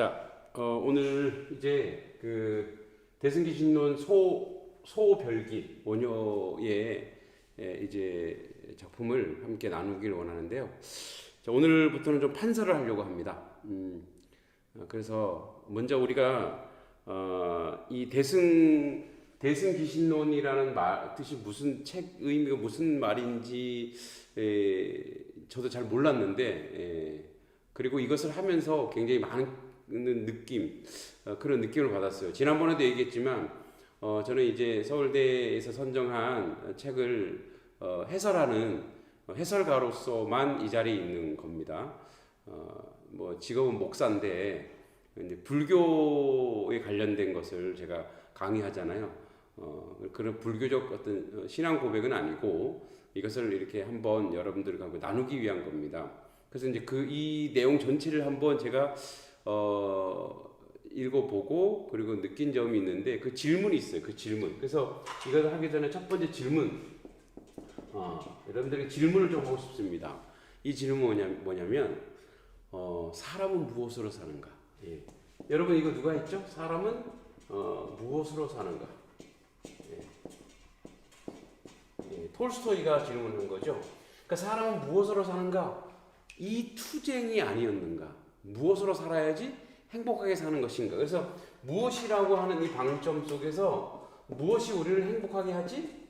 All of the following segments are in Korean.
자, 어, 오늘 이제 그 대승기 신론 소 소별기 원효의 예, 이제 작품을 함께 나누길 원하는데요. 자, 오늘부터는 좀 판서를 하려고 합니다. 음, 어, 그래서 먼저 우리가 어, 이 대승 대승 기신론이라는 말 뜻이 무슨 책 의미가 무슨 말인지 에, 저도 잘 몰랐는데 에, 그리고 이것을 하면서 굉장히 많은 느낌 어, 그런 느낌을 받았어요. 지난번에도 얘기했지만 어, 저는 이제 서울대에서 선정한 책을 어, 해설하는 어, 해설가로서만 이 자리에 있는 겁니다. 어, 뭐 직업은 목사인데 불교에 관련된 것을 제가 강의하잖아요. 어, 그런 불교적 어떤 어, 신앙 고백은 아니고 이것을 이렇게 한번 여러분들과 나누기 위한 겁니다. 그래서 이제 그 이 내용 전체를 한번 제가 어, 읽어보고 그리고 느낀 점이 있는데 그 질문이 있어요. 그 질문. 그래서 이걸 하기 전에 첫 번째 질문. 어, 여러분들에게 질문을 좀 하고 싶습니다. 이 질문 뭐냐, 뭐냐 면 어, 사람은 무엇으로 사는가? 예. 여러분 이거 누가 했죠? 사람은 어, 무엇으로 사는가? 예, 톨스토이가 질문한 거죠. 그러니까 사람은 무엇으로 사는가? 이 투쟁이 아니었는가? 무엇으로 살아야지 행복하게 사는 것인가? 그래서 무엇이라고 하는 이 방점 속에서 무엇이 우리를 행복하게 하지?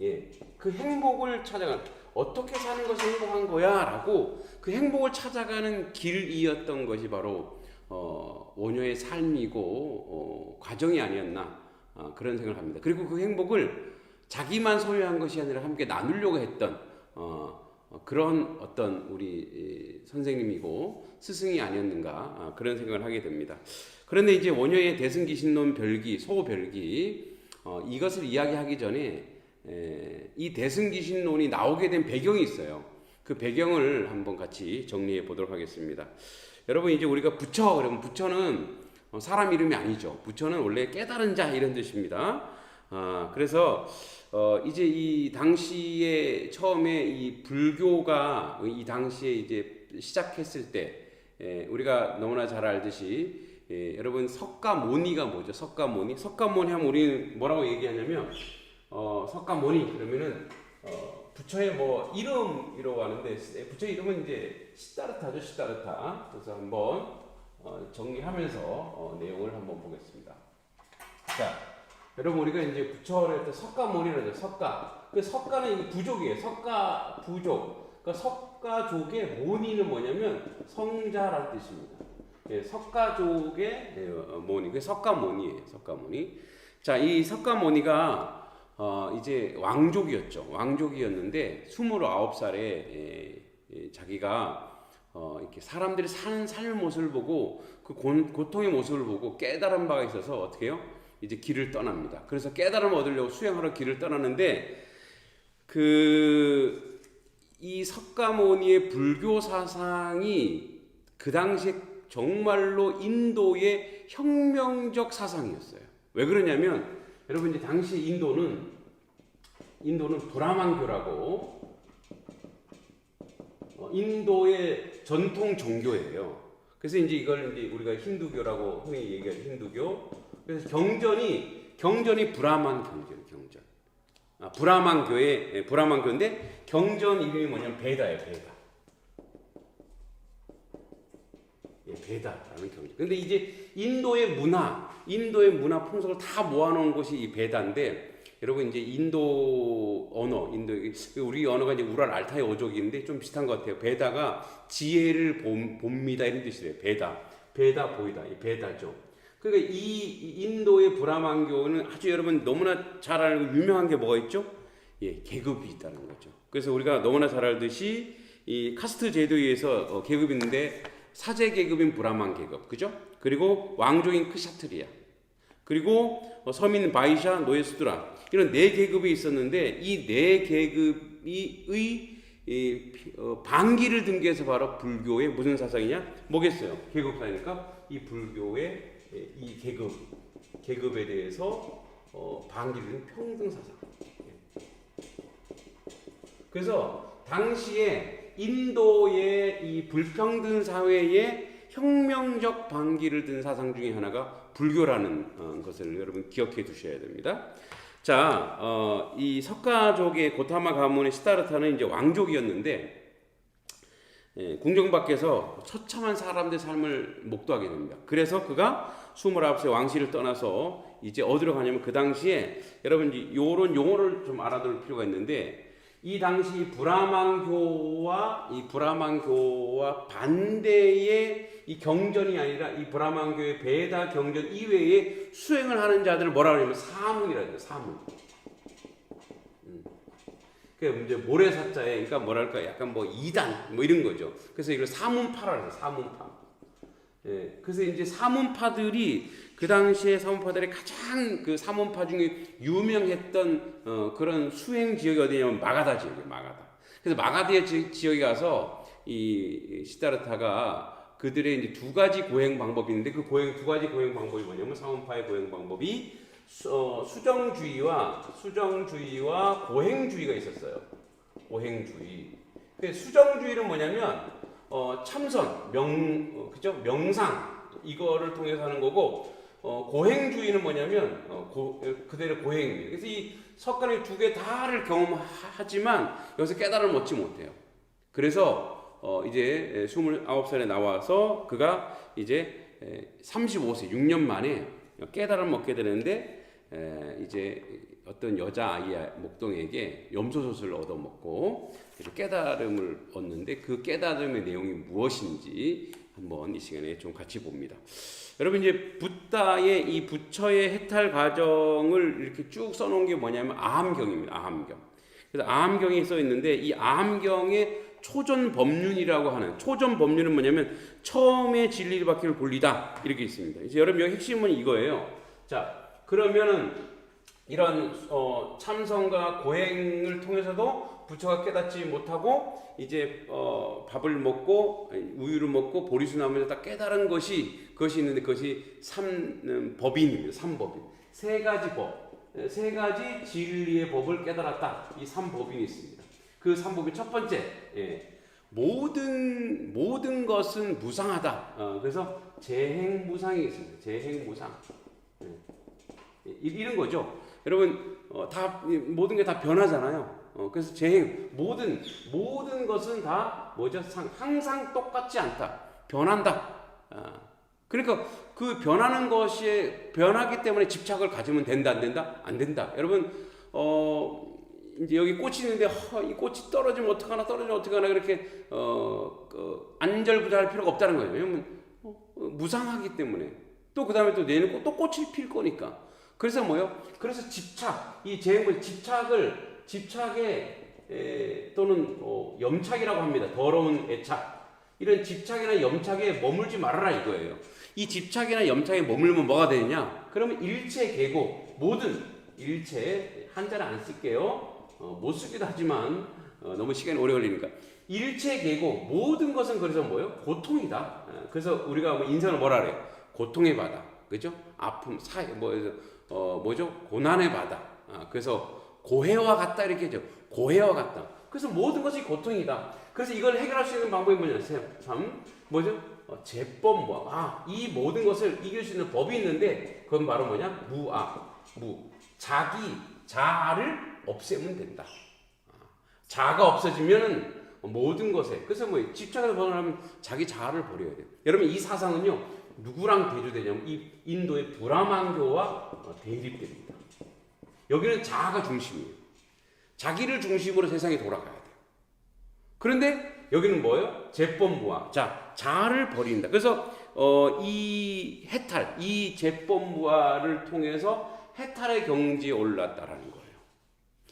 예, 그 행복을 찾아가는 어떻게 사는 것이 행복한 거야 라고 그 행복을 찾아가는 길이었던 것이 바로 어, 원효의 삶이고 어, 과정이 아니었나 어, 그런 생각을 합니다. 그리고 그 행복을 자기만 소유한 것이 아니라 함께 나누려고 했던 어, 어, 그런 어떤 우리 이, 선생님이고 스승이 아니었는가 아, 그런 생각을 하게 됩니다. 그런데 이제 원효의 대승기신론 별기 소별기 어, 이것을 이야기하기 전에 에, 이 대승기신론이 나오게 된 배경이 있어요. 그 배경을 한번 같이 정리해 보도록 하겠습니다. 여러분 이제 우리가 부처 그러면 부처는 어, 사람 이름이 아니죠. 부처는 원래 깨달은 자 이런 뜻입니다. 아, 그래서 어, 이제 이 당시에 처음에 이 불교가 이 당시에 이제 시작했을 때 에, 우리가 너무나 잘 알듯이 예, 여러분 석가모니가 뭐죠? 석가모니? 석가모니 하면 우리는 뭐라고 얘기하냐면 어, 석가모니 그러면은 어, 부처의 뭐 이름이라고 하는데 부처 이름은 이제 시다르타죠 시다르타. 그래서 한번 어, 정리하면서 어, 내용을 한번 보겠습니다. 자, 여러분 우리가 이제 부처를 할때 석가모니라고 하죠. 석가. 그 석가는 이 부족이에요. 석가 부족. 그러니까 석가족의 모니는 뭐냐면 성자라는 뜻입니다. 예, 석가족의 예, 어, 모니. 그 석가모니예요. 석가모니. 자, 이 석가모니가 어, 이제 왕족이었죠. 왕족이었는데 29살에 예, 예, 자기가 어, 이렇게 사람들이 사는 삶의 모습을 보고 그 고, 고통의 모습을 보고 깨달은 바가 있어서 어떻게 해요? 이제 길을 떠납니다. 그래서 깨달음을 얻으려고 수행하러 길을 떠나는데 그 이 석가모니의 불교 사상이 그 당시에 정말로 인도의 혁명적 사상이었어요. 왜 그러냐면 여러분 이제 당시 인도는 인도는 브라만교라고 어, 인도의 전통 종교예요. 그래서 이제 이걸 이제 우리가 힌두교라고 흔히 얘기하죠. 힌두교. 그래서 경전이 경전이 브라만 경전 경전. 아, 브라만 교회 예, 브라만 교인데 경전 이름이 뭐냐면 베다예요. 베다. 예, 베다라는 경전. 근데 이제 인도의 문화, 인도의 문화 풍속을 다 모아놓은 곳이 이 베다인데 여러분 이제 인도 언어, 인도 우리 언어가 이제 우랄 알타이 어족인데 좀 비슷한 것 같아요. 베다가 지혜를 봄, 봅니다 이런 뜻이래요. 베다, 베다 보이다, 이 베다죠. 그러니까 이 인도의 브라만교는 아주 여러분 너무나 잘 알고 유명한 게 뭐가 있죠? 예, 계급이 있다는 거죠. 그래서 우리가 너무나 잘 알듯이 이 카스트 제도에 의해서 어, 계급이 있는데 사제 계급인 브라만 계급, 그죠? 그리고 왕족인 크샤트리아, 그리고 어, 서민 바이샤, 노예 수드라 이런 네 계급이 있었는데 이 네 계급이의 이, 어, 반기를 든게 해서 바로 불교의 무슨 사상이냐? 뭐겠어요? 계급사니까 이 불교의 예, 이 계급 계급에 대해서 어, 반기를 든 평등 사상. 예. 그래서 당시에 인도의 이 불평등 사회의 혁명적 반기를 든 사상 중에 하나가 불교라는 어, 것을 여러분 기억해 두셔야 됩니다. 자, 어, 이 석가족의 고타마 가문의 시다르타는 이제 왕족이었는데 예, 궁정 밖에서 처참한 사람들의 삶을 목도하게 됩니다. 그래서 그가 29세 왕실을 떠나서 이제 어디로 가냐면 그 당시에 여러분 이제 요런 용어를 좀 알아둘 필요가 있는데 이 당시 브라만교와 이 브라만교와 반대의 이 경전이 아니라 이 브라만교의 베다 경전 이외에 수행을 하는 자들을 뭐라 그러냐면 사문이라 해요. 사문. 그 이제 모래사자에 그러니까 뭐랄까 약간 뭐 이단 뭐 이런 거죠. 그래서 이걸 사문파라 해요. 사문파. 예. 그래서 이제 사문파들이 그 당시에 사문파들의 가장 그 사문파 중에 유명했던 어, 그런 수행 지역이 어디냐면 마가다 지역이에요. 마가다. 그래서 마가다의 지- 지역에 가서 이 시다르타가 그들의 이제 두 가지 고행 방법이 있는데 그 고행 두 가지 고행 방법이 뭐냐면 사문파의 고행 방법이 수, 어, 수정주의와 수정주의와 고행주의가 있었어요. 고행주의. 그 수정주의는 뭐냐면 어, 참선, 명, 어, 그죠? 명상 이거를 통해서 하는 거고 어, 고행주의는 뭐냐면 어, 고, 어, 그대로 고행입니다. 그래서 이 석간의 두 개 다를 경험하지만 여기서 깨달음을 얻지 못해요. 그래서 어, 이제 29살에 나와서 그가 이제 35세 6년 만에 깨달음을 얻게 되는데 에, 이제 어떤 여자 아이의 목동에게 염소젖을 얻어먹고 깨달음을 얻는데 그 깨달음의 내용이 무엇인지 한번 이 시간에 좀 같이 봅니다. 여러분 이제 붓다의 이 부처의 해탈 과정을 이렇게 쭉 써놓은 게 뭐냐면 아함경입니다. 아함경. 그래서 아함경에 써 있는데 이 아함경의 초전 법륜이라고 하는 초전 법륜은 뭐냐면 처음에 진리를 받기를 권리다 이렇게 있습니다. 이제 여러분 여기 핵심은 이거예요. 자 그러면은 이런 어, 참선과 고행을 통해서도 부처가 깨닫지 못하고 이제 어, 밥을 먹고 우유를 먹고 보리수 나무에서 딱 깨달은 것이 그것이 있는데 그것이 삼 음, 법인입니다. 삼법인 세 가지 법, 세 가지 진리의 법을 깨달았다. 이 삼법인이 있습니다. 그 삼법인 첫 번째 예, 모든 모든 것은 무상하다. 어, 그래서 재행 무상이 있습니다. 재행 무상. 예. 이- 이런 거죠. 여러분 어, 다 이, 모든 게 다 변하잖아요. 어, 그래서 재행 모든 모든 것은 다 뭐죠? 상- 항상 똑같지 않다. 변한다. 아, 그러니까 그 변하는 것이 변하기 때문에 집착을 가지면 된다 안 된다 안 된다. 여러분 어 이제 여기 꽃이 있는데 허, 이 꽃이 떨어지면 어떡하나 떨어지면 어떡하나 그렇게 어 그, 안절부절할 필요가 없다는 거예요. 왜냐면 어, 어, 무상하기 때문에 또 그다음에 또 내년 꽃, 또 꽃이 필 거니까. 그래서 뭐요? 그래서 집착 이 재행물 집착을 집착에 에, 또는 어, 염착이라고 합니다. 더러운 애착 이런 집착이나 염착에 머물지 말아라 이거예요. 이 집착이나 염착에 머물면 뭐가 되느냐? 그러면 일체 계고 모든 일체 한자를 안 쓸게요. 어, 못 쓰기도 하지만 어, 너무 시간이 오래 걸리니까 일체 계고 모든 것은 그래서 뭐요? 고통이다. 어, 그래서 우리가 뭐 인생을 뭐라 그래요? 고통의 바다, 그죠? 아픔, 사회, 뭐 어, 뭐죠? 고난의 바다. 아, 그래서 고해와 같다 이렇게 죠 고해와 같다. 그래서 모든 것이 고통이다. 그래서 이걸 해결할 수 있는 방법이 뭐냐? 참 뭐죠? 어, 제법 뭐. 아, 이 모든 것을 이길 수 있는 법이 있는데 그건 바로 뭐냐? 무아, 무. 자기 자아를 없애면 된다. 아, 자아가 없어지면은 모든 것에 그래서 뭐 집착에서 벗어나면 자기 자아를 버려야 돼요. 여러분 이 사상은요 누구랑 대조되냐면 이 인도의 브라만교와 어, 대립됩니다. 여기는 자아가 중심이에요. 자기를 중심으로 세상이 돌아가야 돼요. 그런데 여기는 뭐예요? 제법무아. 자, 자아를 버린다. 그래서 어, 이 해탈, 이 제법무아를 통해서 해탈의 경지에 올랐다라는 거예요.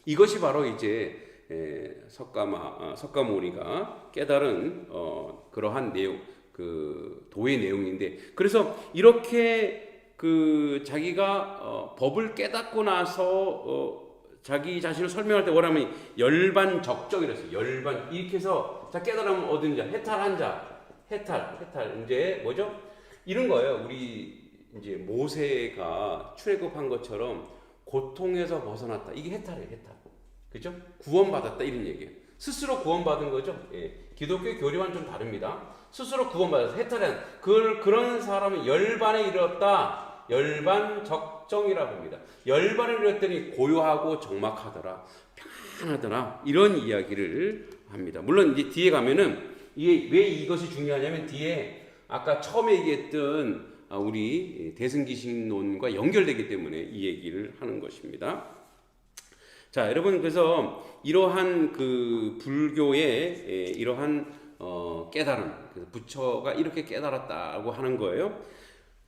이것이 바로 이제 에, 석가마 어, 석가모니가 깨달은 어, 그러한 내용 그 도의 내용인데 그래서 이렇게 그 자기가 어, 법을 깨닫고 나서 어, 자기 자신을 설명할 때 뭐라면 열반 적적이랬어요. 열반 이렇게 해서 자 깨달으면 얻은 자 해탈한 자 해탈 해탈 이제 뭐죠? 이런 거예요. 우리 이제 모세가 출애굽한 것처럼 고통에서 벗어났다. 이게 해탈이에요. 해탈. 그죠? 구원받았다 이런 얘기예요. 스스로 구원받은 거죠. 예. 기독교 교리와는 좀 다릅니다. 스스로 구원받아서 해탈한 그 그런 사람은 열반에 이르렀다. 열반 적정이라고 합니다. 열반에 이르렀더니 고요하고 적막하더라. 편하더라. 이런 이야기를 합니다. 물론 이제 뒤에 가면은 이게 왜 이것이 중요하냐면 뒤에 아까 처음에 얘기했던 아, 우리 대승기신론과 연결되기 때문에 이 얘기를 하는 것입니다. 자, 여러분 그래서 이러한 그 불교의 에, 이러한 어, 깨달음, 부처가 이렇게 깨달았다고 하는 거예요.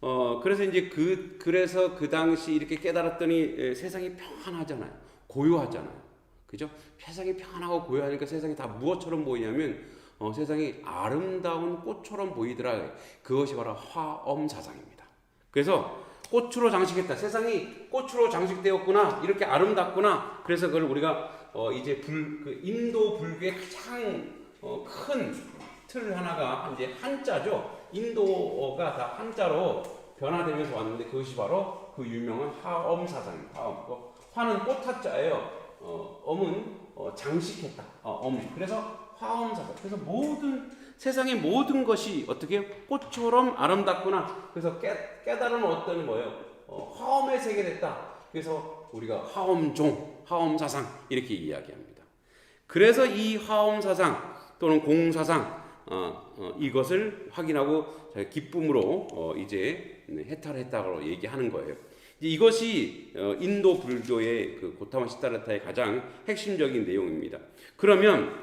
어, 그래서 이제 그 그래서 그 당시 이렇게 깨달았더니 에, 세상이 평안하잖아요. 고요하잖아요. 그죠? 세상이 평안하고 고요하니까 세상이 다 무엇처럼 보이냐면 어, 세상이 아름다운 꽃처럼 보이더라. 그것이 바로 화엄사상입니다. 그래서 꽃으로 장식했다. 세상이 꽃으로 장식되었구나. 이렇게 아름답구나. 그래서 그걸 우리가 어, 이제 불, 그 인도 불교의 가장 어, 큰 틀 하나가 이제 한자죠. 인도어가 다 한자로 변화되면서 왔는데 그것이 바로 그 유명한. 화엄. 어, 화는 꽃화자예요. 어, 엄은 어, 장식했다. 어, 엄. 그래서 화엄 사상. 그래서 모든 세상의 모든 것이 어떻게 꽃처럼 아름답구나. 그래서 깨, 깨달은 어떤 뭐예요? 어, 화엄의 세계됐다. 그래서 우리가 화엄종, 화엄 사상 이렇게 이야기합니다. 그래서 이 화엄 사상 또는 공사상 어, 어, 이것을 확인하고 기쁨으로 어, 이제 해탈했다고 얘기하는 거예요. 이것이 어, 인도 불교의 그 고타마 시타르타의 가장 핵심적인 내용입니다. 그러면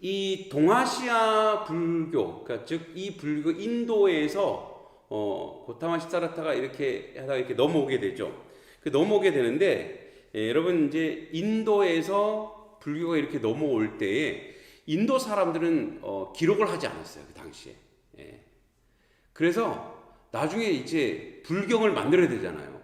이 동아시아 불교, 그러니까 즉 이 불교 인도에서 어, 고타마 시타르타가 이렇게 하다가 이렇게 넘어오게 되죠. 그 넘어오게 되는데 예, 여러분 이제 인도에서 불교가 이렇게 넘어올 때에 인도 사람들은 어, 기록을 하지 않았어요 그 당시에. 예. 그래서 나중에 이제 불경을 만들어야 되잖아요.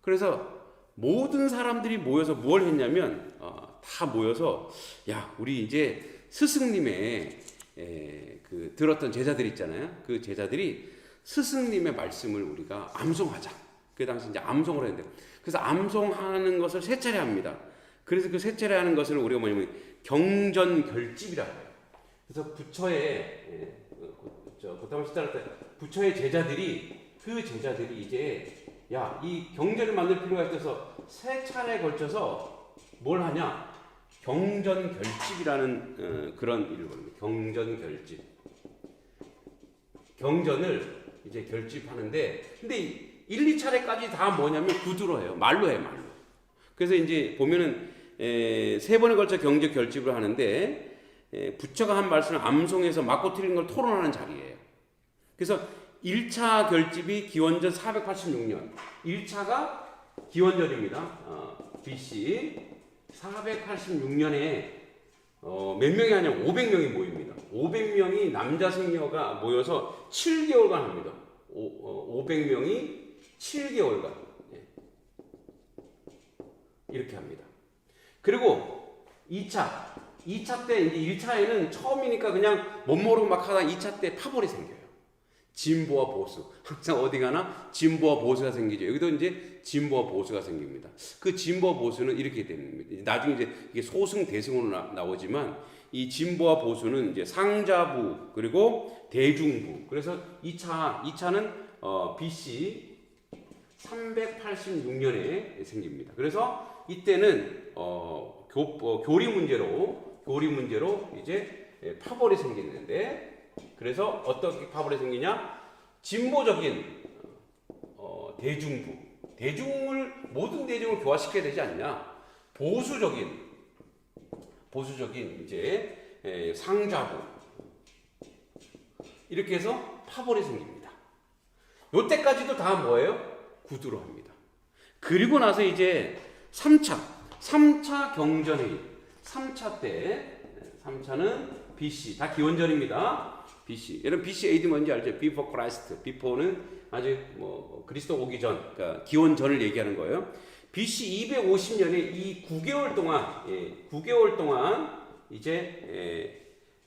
그래서 모든 사람들이 모여서 뭘 했냐면 어, 다 모여서 야 우리 이제 스승님의 에, 그 들었던 제자들 있잖아요. 그 제자들이 스승님의 말씀을 우리가 암송하자. 그 당시 이제 암송을 했는데 그래서 암송하는 것을 세 차례 합니다. 그래서 그 세 차례 하는 것을 우리가 뭐냐면 경전 결집이라고 해요. 그래서 부처의 예, 그, 저 고타마 시타르타 부처의 제자들이 그 제자들이 이제 야 이 경전을 만들 필요가 있어서 세 차례에 걸쳐서 뭘 하냐 경전 결집이라는 어, 그런 일을 벌입니다. 경전 결집. 경전을 이제 결집하는데 근데 1, 2차례까지 다 뭐냐면 구두로 해요. 말로 해요, 말로. 그래서 이제 보면은 에, 세 번에 걸쳐 경제 결집을 하는데 에, 부처가 한 말씀을 암송해서 맞고 틀린 걸 토론하는 자리예요. 그래서 1차 결집이 기원전 486년. 1차가 기원전입니다. 어, BC 486년에 어, 몇 명이 하냐? 500명이 모입니다. 500명이 남자 승려가 모여서 7개월간 합니다. 오, 어, 500명이 7개월간 예. 이렇게 합니다. 그리고 2차, 2차 때 이제 1차에는 처음이니까 그냥 못 모르고 막 하다 2차 때 파벌이 생겨요. 진보와 보수. 항상 어디 가나 진보와 보수가 생기죠. 여기도 이제 진보와 보수가 생깁니다. 그 진보와 보수는 이렇게 됩니다. 나중에 이제 이게 소승 대승으로 나, 나오지만 이 진보와 보수는 이제 상자부 그리고 대중부. 그래서 2차 2차는 어, BC 386년에 생깁니다. 그래서 이때는 어, 교, 어, 교리 문제로 교리 문제로 이제 예, 파벌이 생기는데 그래서 어떻게 파벌이 생기냐? 진보적인 어, 대중부 대중을 모든 대중을 교화시켜야 되지 않냐? 보수적인 보수적인 이제 에, 상자부 이렇게 해서 파벌이 생깁니다. 요때까지도 다 뭐예요? 구두로 합니다. 그리고 나서 이제 3차 3차 경전회의 3차 때 3차는 BC 다 기원전입니다. BC 여러분 BC AD 뭔지 알죠? Before Christ. Before는 아직 뭐 그리스도 오기 전, 그러니까 기원전을 얘기하는 거예요. BC 250년에 이 9개월 동안, 예, 9개월 동안 이제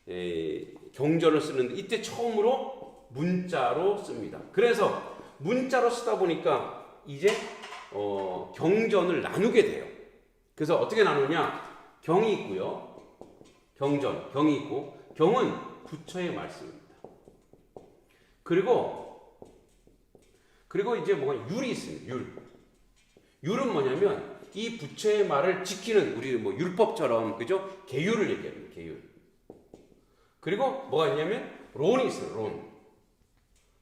에, 에, 경전을 쓰는데 이때 처음으로 문자로 씁니다. 그래서 문자로 쓰다 보니까 이제 어, 경전을 나누게 돼요. 그래서 어떻게 나누냐? 경이 있고요. 경전, 경이 있고 경은 부처의 말씀. 그리고 그리고 이제 뭐가 율이 있습니다. 율. 율은 뭐냐면 이 부처의 말을 지키는 우리 뭐 율법처럼 그죠? 계율을 얘기합니다. 계율. 그리고 뭐가 있냐면 론이 있어요. 론.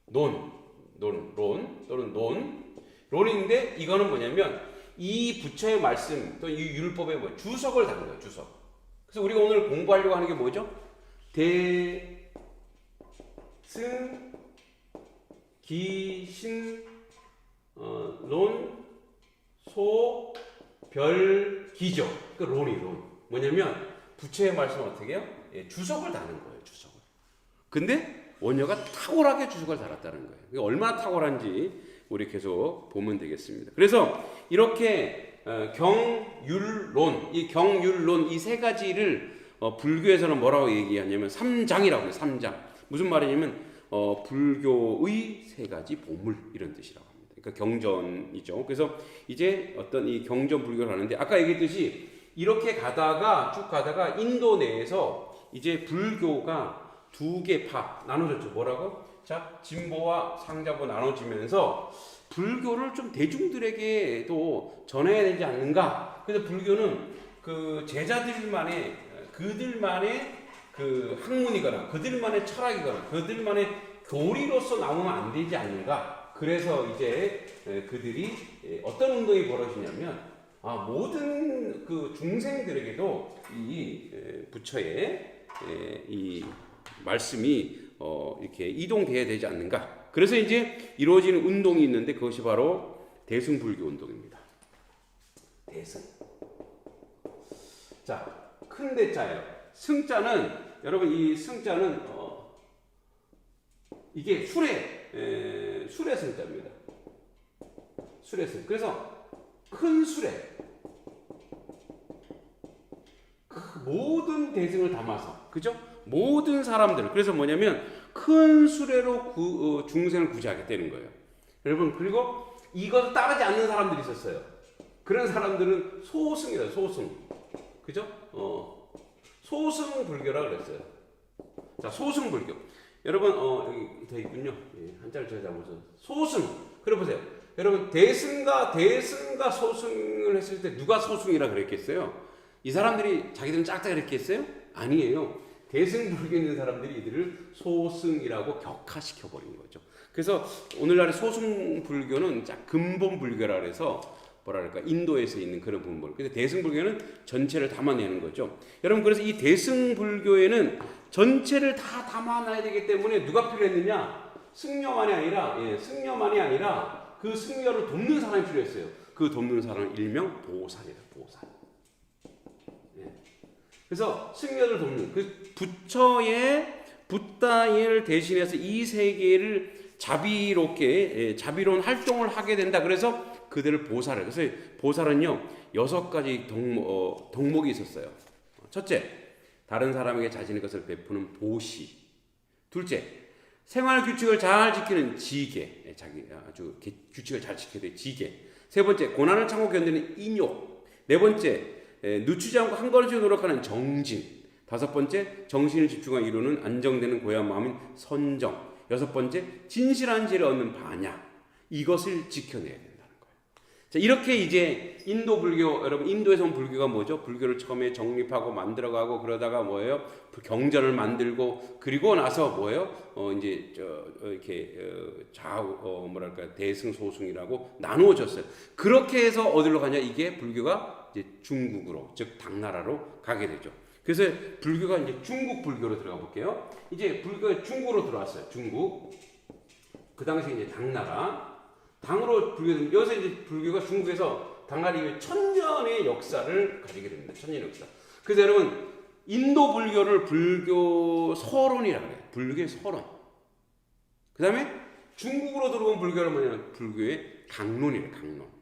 논. 논. 론 또는 논. 론인데 이거는 뭐냐면 이 부처의 말씀 또 이 율법의 뭐 주석을 다는 거예요. 주석. 그래서 우리가 오늘 공부하려고 하는 게 뭐죠? 대, 승, 기, 신, 어, 론, 소, 별, 기죠. 그 론이 론. 뭐냐면 부처의 말씀 어떻게 해요? 예, 주석을 다는 거예요. 주석을. 근데 원녀가 탁월하게 주석을 달았다는 거예요. 얼마나 탁월한지 우리 계속 보면 되겠습니다. 그래서 이렇게 어, 경율론, 이 경율론 이 세 가지를 어, 불교에서는 뭐라고 얘기하냐면 삼장이라고 해요. 삼장. 무슨 말이냐면 어, 불교의 세 가지 보물 이런 뜻이라고 합니다. 그러니까 경전이죠. 그래서 이제 어떤 이 경전 불교를 하는데 아까 얘기했듯이 이렇게 가다가 쭉 가다가 인도 내에서 이제 불교가 두 개 파 나눠졌죠. 뭐라고? 자, 진보와 상자보 나눠지면서 불교를 좀 대중들에게도 전해야 되지 않는가? 그래서 불교는 그 제자들만의 그들만의 그 학문이거나 그들만의 철학이거나 그들만의 교리로서 나오면 안 되지 않는가? 그래서 이제 그들이 어떤 운동이 벌어지냐면 아, 모든 그 중생들에게도 이 부처의 이 말씀이 어, 이렇게 이동돼야 되지 않는가? 그래서 이제 이루어지는 운동이 있는데 그것이 바로 대승불교 운동입니다. 대승. 자, 큰 대자예요. 승자는 여러분 이 승자는 어, 이게 술의 에, 술의 승자입니다. 술의 승. 그래서 큰 술에 그 모든 대승을 담아서 그죠? 모든 사람들 그래서 뭐냐면 큰 수레로 구, 어, 중생을 구제하겠다는 거예요. 여러분 그리고 이것을 따르지 않는 사람들이 있었어요. 그런 사람들은 소승이다 소승 그죠? 어 소승 불교라 그랬어요. 자 소승 불교 여러분 어 여기 더 있군요. 예, 한자를 제가 잘못서 소승 그래 보세요. 여러분 대승과 대승과 소승을 했을 때 누가 소승이라 그랬겠어요? 이 사람들이 자기들은 짝짝 그랬겠어요? 아니에요. 대승불교 있는 사람들이 이들을 소승이라고 격화시켜 버린 거죠. 그래서 오늘날의 소승불교는 근본 불교라 그래서 뭐랄까 인도에서 있는 그런 분볼. 근데 대승불교는 전체를 담아내는 거죠. 여러분 그래서 이 대승불교에는 전체를 다 담아놔야 되기 때문에 누가 필요했느냐? 승려만이 아니라 예, 승려만이 아니라 그 승려를 돕는 사람이 필요했어요. 그 돕는 사람은 일명 보살이다. 보살. 그래서 승려를 돕는 그 부처의 붓다를 대신해서 이 세계를 자비롭게 예, 자비로운 활동을 하게 된다. 그래서 그들을 보살을 그래서 보살은요 여섯 가지 덕목, 어, 덕목이 있었어요. 첫째, 다른 사람에게 자신의 것을 베푸는 보시. 둘째, 생활 규칙을 잘 지키는 지계. 예, 자기 아주 규칙을 잘 지켜야 돼. 지계. 세 번째, 고난을 참고 견디는 인욕. 네 번째, 늦추지 않고 한 걸음씩 노력하는 정진. 다섯 번째, 정신을 집중하여 이루는 안정되는 고요한 마음인 선정. 여섯 번째, 진실한 지를 얻는 반야. 이것을 지켜내야 된다는 거예요. 자, 이렇게 이제 인도 불교, 여러분, 인도에서 온 불교가 뭐죠? 불교를 처음에 정립하고 만들어가고 그러다가 뭐예요? 경전을 만들고 그리고 나서 뭐예요? 어, 이제, 저, 어, 이렇게, 어, 좌우, 어, 뭐랄까, 대승소승이라고 나누어졌어요. 그렇게 해서 어디로 가냐? 이게 불교가 이제 중국으로 즉 당나라로 가게 되죠. 그래서 불교가 이제 중국 불교로 들어가 볼게요. 이제 불교가 중국으로 들어왔어요. 중국. 그 당시 이제 당나라. 당으로 불교 여기서 이제 불교가 중국에서 당나라 이후에 천년의 역사를 가지게 됩니다. 천년 역사. 그래서 여러분 인도 불교를 불교 서론이라 그래요. 불교의 서론. 그 다음에 중국으로 들어온 불교는 뭐냐면 불교의 강론이에요. 강론.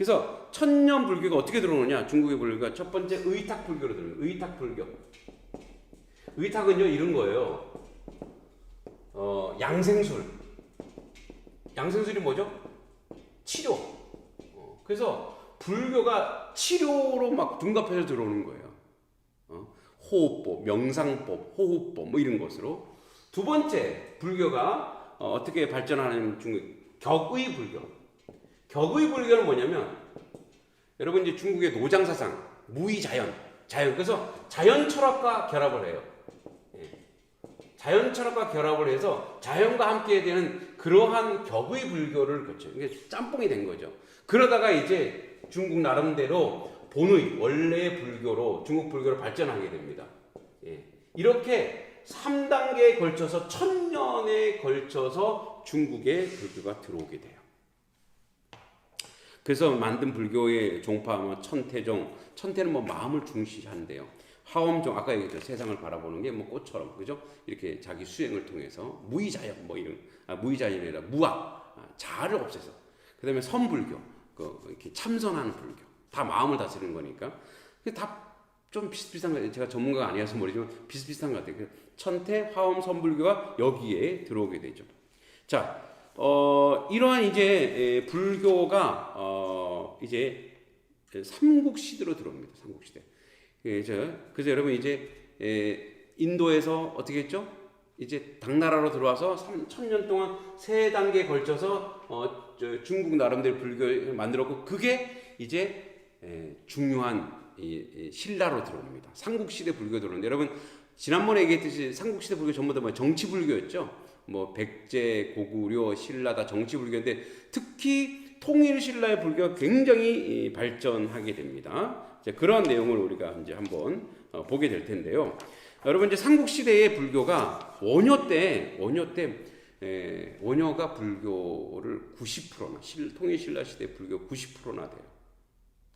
그래서 천년 불교가 어떻게 들어오느냐? 중국의 불교가 첫 번째 의탁 불교로 들어요. 의탁 불교. 의탁은요 이런 거예요. 어, 양생술. 양생술이 뭐죠? 치료. 어, 그래서 불교가 치료로 막 둔갑해서 들어오는 거예요. 어, 호흡법, 명상법, 호흡법 뭐 이런 것으로. 두 번째 불교가 어, 떻게 발전하는 중국 격의 불교. 격의 불교는 뭐냐면 여러분 이제 중국의 노장 사상, 무의 자연, 자연. 그래서 자연 철학과 결합을 해요. 예. 자연 철학과 결합을 해서 자연과 함께 되는 그러한 격의 불교를 거쳐. 이게 짬뽕이 된 거죠. 그러다가 이제 중국 나름대로 본의 원래의 불교로 중국 불교로 발전하게 됩니다. 예. 이렇게 3단계에 걸쳐서 천년에 걸쳐서 중국의 불교가 들어오게 돼요. 그래서 만든 불교의 종파 뭐 천태종, 천태는 뭐 마음을 중시한대요. 화엄종 아까 얘기했죠 세상을 바라보는 게 뭐 꽃처럼 그죠? 이렇게 자기 수행을 통해서 무의자연 뭐 이런 아, 무의자연이 아니라 무악 아, 자아를 없애서 그다음에 선불교 그 이렇게 참선하는 불교 다 마음을 다스리는 거니까 다 좀 비슷비슷한 거 제가 전문가가 아니어서 모르지만 비슷비슷한 것 같아요. 그 천태 화엄 선불교가 여기에 들어오게 되죠. 자, 어, 이러한 이제 에, 불교가 어, 이제 삼국 시대로 들어옵니다. 삼국 시대. 예, 저, 그래서 여러분 이제 에, 인도에서 어떻게 했죠? 이제 당나라로 들어와서 3천년 동안 세 단계에 걸쳐서 어, 저, 중국 나름대로 불교를 만들었고 그게 이제 에, 중요한 신라로 들어옵니다. 삼국시대 불교 들어오는데 여러분 지난번에 얘기했듯이 삼국시대 불교 전부 다뭐 정치 불교였죠. 뭐 백제, 고구려, 신라 다 정치 불교인데 특히 통일 신라의 불교가 굉장히 이, 발전하게 됩니다. 이제 그런 내용을 우리가 이제 한번 어, 보게 될 텐데요. 여러분 이제 삼국 시대의 불교가 원효 때 원효 때 에, 원효가 불교를 90%나 실, 통일 신라 시대 불교 90%나 돼요.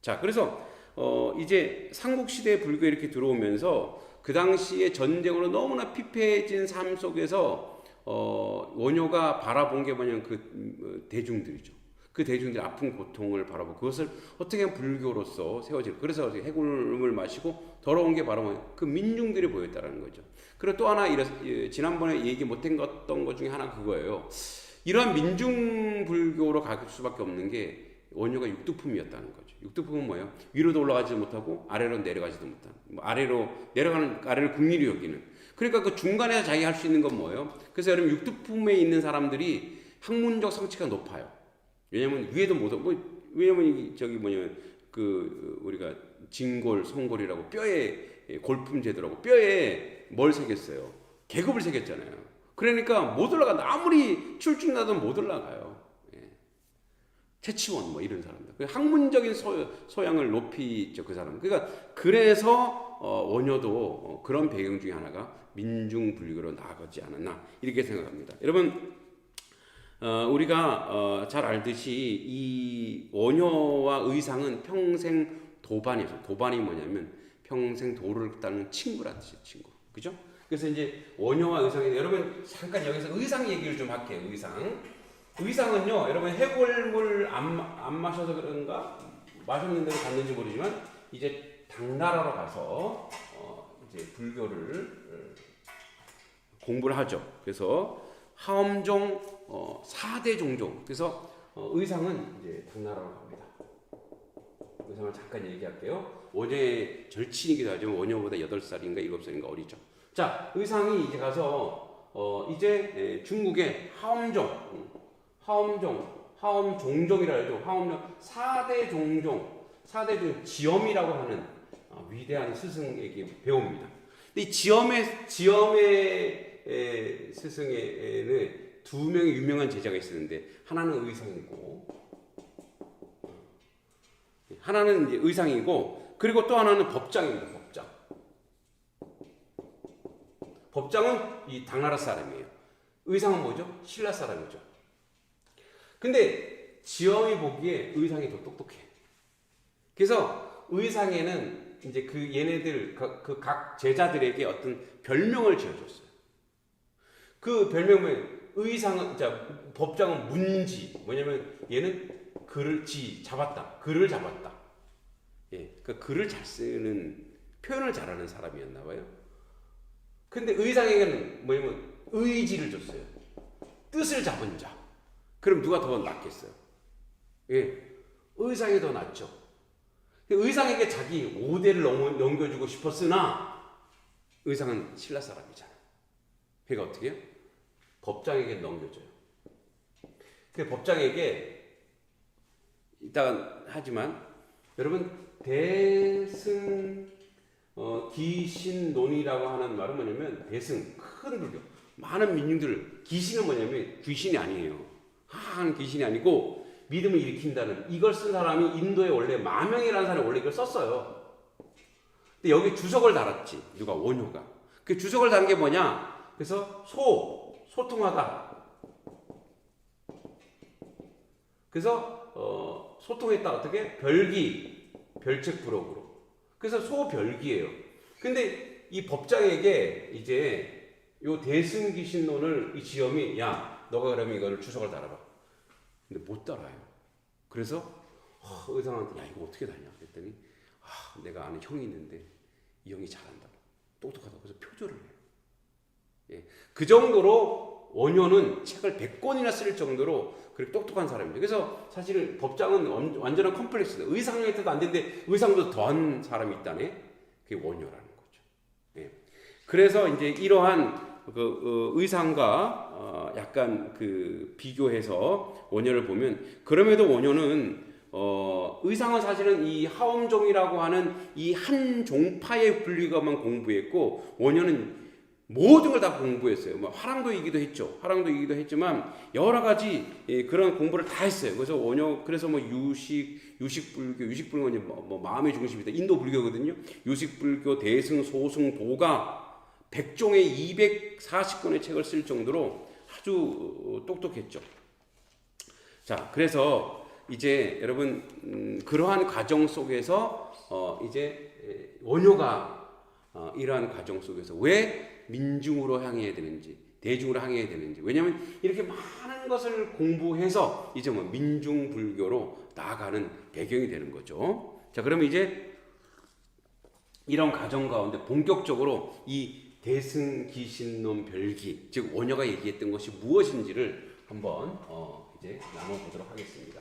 자, 그래서 어, 이제 삼국 시대 불교 이렇게 들어오면서 그 당시에 전쟁으로 너무나 피폐해진 삶 속에서 어, 원효가 바라본 게 뭐냐면 그 음, 어, 대중들이죠. 그 대중들의 아픈 고통을 바라보고 그것을 어떻게 불교로서 세워질 그래서 해골물 마시고 더러운 게 바로? 그 민중들이 보였다라는 거죠. 그리고 또 하나 이래, 예, 지난번에 얘기 못한 것 중에 하나 그거예요. 이러한 민중 불교로 갈 수밖에 없는 게 원효가 육두품이었다는 거죠. 육두품은 뭐예요? 위로도 올라가지 못하고 아래로 내려가지도 못하는. 뭐 아래로 내려가는 아래를 국리로 여기는. 그러니까 그 중간에서 자기 할 수 있는 건 뭐예요? 그래서 여러분 육두품에 있는 사람들이 학문적 성취가 높아요. 왜냐면 위에도 못 뭐, 왜냐면 이 저기 뭐냐면 그 우리가 진골 송골이라고 뼈에 골품 제도라고 뼈에 뭘 새겼어요? 계급을 새겼잖아요. 그러니까 못 올라간다. 아무리 출중 나도 못 올라가요. 예. 채치원 뭐 이런 사람들. 그 학문적인 소, 소양을 높이죠 그 사람. 그러니까 그래서 어, 원효도 어, 그런 배경 중에 하나가 민중 불교로 나아가지 않았나 이렇게 생각합니다. 여러분 어, 우리가 어, 잘 알듯이 이 원효와 의상은 평생 도반이죠. 도반이 뭐냐면 평생 도를 따는 친구라는 뜻이에요. 친구. 그죠? 그래서 이제 원효와 의상에 여러분 잠깐 여기서 의상 얘기를 좀 할게요. 의상. 의상은요. 여러분 해골물 안, 안 마셔서 그런가 마셨는데도 갔는지 모르지만 이제 당나라로 가서 어, 이제 불교를 어, 공부를 하죠. 그래서 하엄종 어, 4대 종종. 그래서 어, 의상은 이제 당나라로 갑니다. 의상을 잠깐 얘기할게요. 원효의 절친이기도 하지만 원효보다 8살인가 7살인가 어리죠. 자, 의상이 이제 가서 어, 이제 에, 중국의 하엄종, 음, 하엄종, 하엄종종이라 해도 하엄종 4대 종종, 4대 종 지엄이라고 하는 어, 위대한 스승에게 배웁니다. 근데 이 지엄의 지엄의 에, 스승에는 두 명의 유명한 제자가 있었는데 하나는 의상이고 하나는 이제 의상이고 그리고 또 하나는 법장입니다. 법장. 법장은 이 당나라 사람이에요. 의상은 뭐죠? 신라 사람이죠. 근데 지엄이 보기에 의상이 더 똑똑해. 그래서 의상에는 이제 그 얘네들 그 각 제자들에게 어떤 별명을 지어줬어요. 그 별명은 의상은 자 법장은 문지 뭐냐면 얘는 글을 지 잡았다 글을 잡았다 예, 그 글을 잘 쓰는 표현을 잘하는 사람이었나 봐요. 근데 의상에게는 뭐냐면 의지를 줬어요. 뜻을 잡은 자. 그럼 누가 더 낫겠어요? 예, 의상이 더 낫죠. 의상에게 자기 5대를 넘겨주고 싶었으나 의상은 신라 사람이잖아. 그러니까 어떻게 해요? 법장에게 넘겨줘요. 그 법장에게 이따가 하지만 여러분 대승 어, 기신론이라고 하는 말은 뭐냐면 대승 큰 불교 많은 민중들 기신은 뭐냐면 귀신이 아니에요 한 귀신이 아니고 믿음을 일으킨다는 이걸 쓴 사람이 인도에 원래 마명이라는 사람이 원래 이걸 썼어요. 근데 여기 주석을 달았지 누가 원효가. 그 주석을 단 게 뭐냐? 그래서 소 소통하다. 그래서 어, 소통했다. 어떻게? 별기 별책 부록으로. 그래서 소별기예요. 근데 이 법장에게 이제 요 대승기신론을 이 지엄이 야 너가 그러면 이거를 주석을 달아봐. 근데 못 달아요. 그래서 어, 의상한테 야 이거 어떻게 다냐 그랬더니 아 내가 아는 형이 있는데 이 형이 잘한다고 똑똑하다고 그래서 표절을 해요. 예. 그 정도로 원효는 책을 100권이나 쓸 정도로 그렇게 똑똑한 사람입니다. 그래서 사실 법장은 완- 완전한 컴플렉스다. 의상에도 안 되는데 의상도 더한 사람이 있다네. 그게 원효라는 거죠. 예. 그래서 이제 이러한 그 어, 의상과 어, 약간 그 비교해서 원효를 보면 그럼에도 원효는 어, 의상은 사실은 이 하엄종이라고 하는 이 한 종파의 분리가만 공부했고 원효는 모든 걸 다 공부했어요. 뭐 화랑도이기도 했죠. 화랑도이기도 했지만 여러 가지 예, 그런 공부를 다 했어요. 그래서 원효 그래서 뭐 유식 유식 불교 유식 불교는 뭐, 뭐 마음의 중심이다. 인도 불교거든요. 유식 불교 대승 소승 도가 백종의 240권의 책을 쓸 정도로 아주 똑똑했죠. 자, 그래서 이제 여러분 음, 그러한 과정 속에서 어, 이제 에, 원효가 어, 이러한 과정 속에서 왜 민중으로 향해야 되는지 대중으로 향해야 되는지 왜냐하면 이렇게 많은 것을 공부해서 이제 뭐 민중 불교로 나아가는 배경이 되는 거죠. 자, 그러면 이제 이런 과정 가운데 본격적으로 이 대승 기신론 별기 즉 원효가 얘기했던 것이 무엇인지를 한번 어, 이제 나눠보도록 하겠습니다.